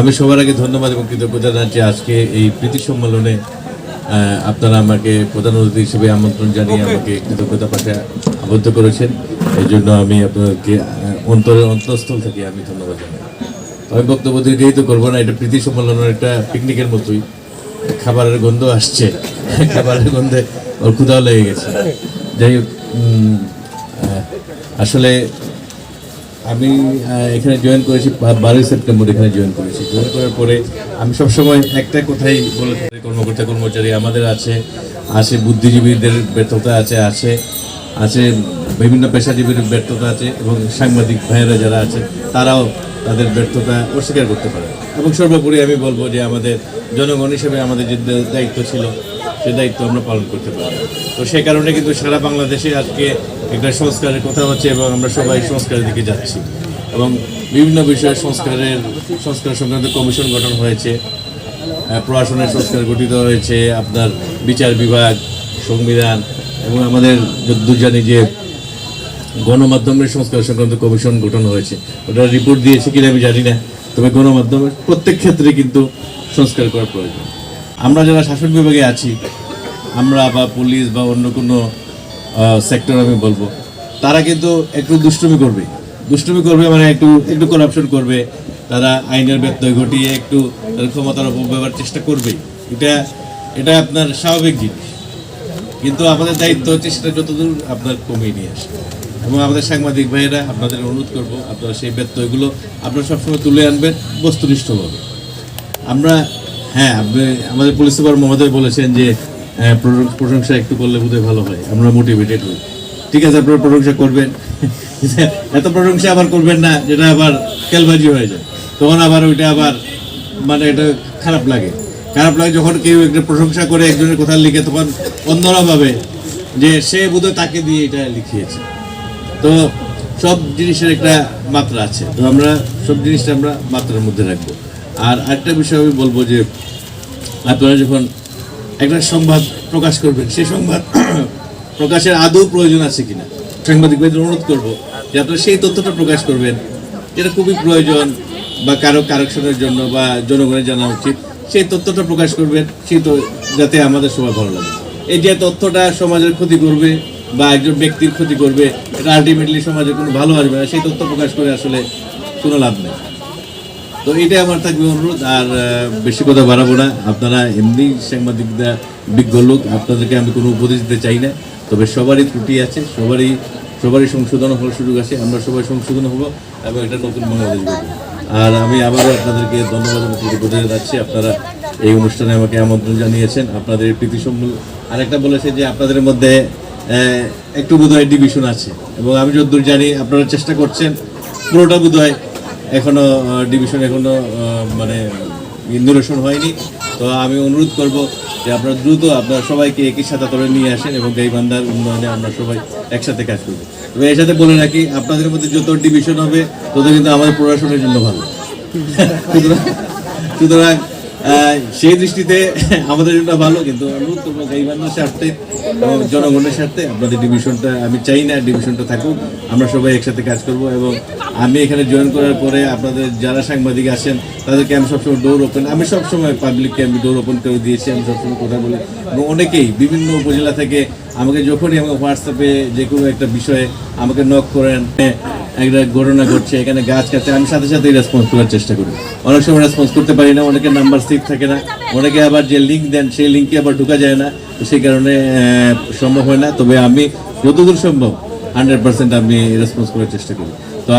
আমি সবার আগে ধন্যবাদ এবং কৃতজ্ঞতা জানাচ্ছি আজকে এই প্রীতি সম্মেলনে আপনারা আমাকে প্রধান অতিথি হিসেবে আমন্ত্রণ জানিয়ে আমাকে কৃতজ্ঞতা পাঠে আবদ্ধ করেছেন। এই জন্য আমি আপনাদেরকে অন্তরের অন্তঃস্থল থেকে আমি ধন্যবাদ জানাই। আমি বক্তব্য দীর্ঘায়িত করব না এটা প্রীতি সম্মেলনের একটা পিকনিকের মতোই। খাবারের গন্ধ আসছে। খাবারের গন্ধে ওর ক্ষুধাও লেগে গেছে। যাই হোক আসলে আমি এখানে জয়েন করেছি বারোই সেপ্টেম্বর এখানে জয়েন করেছি। জয়েন করার পরে আমি সবসময় একটা কথাই বলে থাকি, কর্মকর্তা, কর্মচারী আমাদের আছে আছে বুদ্ধিজীবীদের ব্যর্থতা আছে আছে আছে বিভিন্ন পেশাজীবীর ব্যর্থতা আছে এবং সাংবাদিক ভাইয়েরা যারা আছে, তারাও তাদের ব্যর্থতা অস্বীকার করতে পারে। এবং সর্বোপরি আমি বলব যে আমাদের জনগণ হিসেবে আমাদের যে দায়িত্ব ছিল, সে দায়িত্ব আমরা পালন করতে পারি তো সেই কারণে কিন্তু সারা বাংলাদেশে আজকে একটা সংস্কারের কথা হচ্ছে এবং আমরা সবাই সংস্কারের দিকে যাচ্ছি। এবং বিভিন্ন বিষয়ে সংস্কারের, সংস্কার সংক্রান্ত কমিশন গঠন হয়েছে প্রশাসনের সংস্কার গঠিত হয়েছে, আপনার বিচার বিভাগ, সংবিধান এবং আমাদের যদ্দূর জানি যে গণমাধ্যমের সংস্কার সংক্রান্ত কমিশন গঠন হয়েছে ওটা রিপোর্ট দিয়েছে কিনা আমি জানি না। তবে গণমাধ্যমের প্রত্যেক ক্ষেত্রে কিন্তু সংস্কার করা প্রয়োজন। আমরা যারা শাসন বিভাগে আছি, আমরা বা পুলিশ বা অন্য কোনো সেক্টর আমি বলব, তারা কিন্তু একটু দুষ্টুমি করবে। দুষ্টুমি করবে মানে একটু একটু করাপশন করবে। তারা আইনের ব্যত্যয় ঘটিয়ে একটু ক্ষমতার অপব্যবহার চেষ্টা করবেই এটা এটা আপনার স্বাভাবিক জিনিস। কিন্তু আমাদের দায়িত্ব হচ্ছে সেটা যতদূর আপনার কমিয়ে নিয়ে আসে। এবং আমাদের সাংবাদিক ভাইয়েরা আপনাদের অনুরোধ করব আপনারা সেই ব্যত্যয়গুলো আপনারা সবসময় তুলে আনবেন বস্তুনিষ্ঠভাবে। আমরা হ্যাঁ আপনি আমাদের পুলিশ সুপার মহোদয় বলেছেন যে আহ, প্রশংসা একটু করলে বোধহয় ভালো হয় আমরা মোটিভেটেড হই। ঠিক আছে আপনারা প্রশংসা করবেন। এত প্রশংসা আবার করবেন না যেটা আবার কেলবাজি হয়ে যায়। তখন আবার ওইটা আবার মানে এটা খারাপ লাগে। খারাপ লাগে যখন কেউ একটা প্রশংসা করে একজনের কথা লিখে তখন অন্যরা ভাবে যে সে বোধহয় তাকে দিয়ে এটা লিখিয়েছে। তো সব জিনিসের একটা মাত্রা আছে। তো আমরা সব জিনিসটা আমরা মাত্রার মধ্যে রাখব। আর আরেকটা বিষয় আমি বলব যে, আপনারা যখন একটা সংবাদ প্রকাশ করবেন, সেই সংবাদ প্রকাশের আদৌ প্রয়োজন আছে কিনা, সাংবাদিক ভাইদের অনুরোধ করব যে আপনারা সেই তথ্যটা প্রকাশ করবেন। যেটা খুবই প্রয়োজন বা কারও কারেকশনের জন্য বা জনগণের জানা উচিত, সেই তথ্যটা প্রকাশ করবেন, সেই তো যাতে আমাদের সবাই ভালো লাগে। এই যে তথ্যটা সমাজের ক্ষতি করবে বা একজন ব্যক্তির ক্ষতি করবে, এটা আলটিমেটলি সমাজে কোনো ভালো আসবে না, সেই তথ্য প্রকাশ করে আসলে কোনো লাভ নেই। তো এটাই আমার থাকবে অনুরোধ, আর বেশি কথা বাড়াবো না। আপনারা এমনি সাংবাদিকরা, বিজ্ঞ লোক, আপনাদেরকে আমি কোনো উপদেশ দিতে চাই না। তবে সবারই ত্রুটি আছে, সবারই সবারই সংশোধন হওয়ার সুযোগ আছে, আমরা সবাই সংশোধন হব এবং একটা নতুন বাংলাদেশ গড়বো। আর আমি আবারও আপনাদেরকে ধন্যবাদ কৃতজ্ঞতা জানাচ্ছি, আপনারা এই অনুষ্ঠানে আমাকে আমন্ত্রণ জানিয়েছেন। আপনাদের প্রীতি সম্মেল আরেকটা বলেছে যে, আপনাদের মধ্যে একটু বোধহয় ডিভিশন আছে। এবং আমি যতদূর জানি আপনারা চেষ্টা করছেন, পুরোটা বোধহয় এখনও ডিভিশন এখনও মানে নিরসন হয়নি। তো আমি অনুরোধ করব যে আপনারা দ্রুত আপনারা সবাইকে একই সাথে করে নিয়ে আসেন এবং গাইবান্ধার উন্নয়নে আমরা সবাই একসাথে কাজ করব। তবে এর সাথে বলে রাখি, আপনাদের মধ্যে যত ডিভিশন হবে, তত কিন্তু আমাদের প্রশাসনের জন্য ভালো। সুতরাং- সুতরাং সেই দৃষ্টিতে আমাদের জন্য ভালো, কিন্তু স্বার্থে জনগণের স্বার্থে আপনাদের ডিভিশনটা আমি চাই না ডিভিশনটা থাকুক, আমরা সবাই একসাথে কাজ করব এবং আমি এখানে জয়েন করার পরে আপনাদের যারা সাংবাদিক আসেন তাদেরকে আমি সবসময় ডোর ওপেন আমি সবসময় পাবলিককে আমি ডোর ওপেন করে দিয়েছি, আমি সবসময় কথা বলি। এবং অনেকেই বিভিন্ন উপজেলা থেকে আমাকে যখনই আমাকে হোয়াটসঅ্যাপে যে কোনো একটা বিষয়ে আমাকে নক করেন একটা ঘটনা ঘটছে, এখানে গাছ কাটছে, আমি সাথে সাথে রেসপন্স করার চেষ্টা করি। অনেক সময় রেসপন্স করতে পারি না অনেকে নাম্বার সিক থাকে না, অনেকে আবার যে লিঙ্ক দেন, সেই লিঙ্কে আবার ঢুকা যায় না সেই কারণে সম্ভব হয় না। তবে আমি যতদূর সম্ভব হান্ড্রেড পার্সেন্ট আমি রেসপন্স করার চেষ্টা করি। তো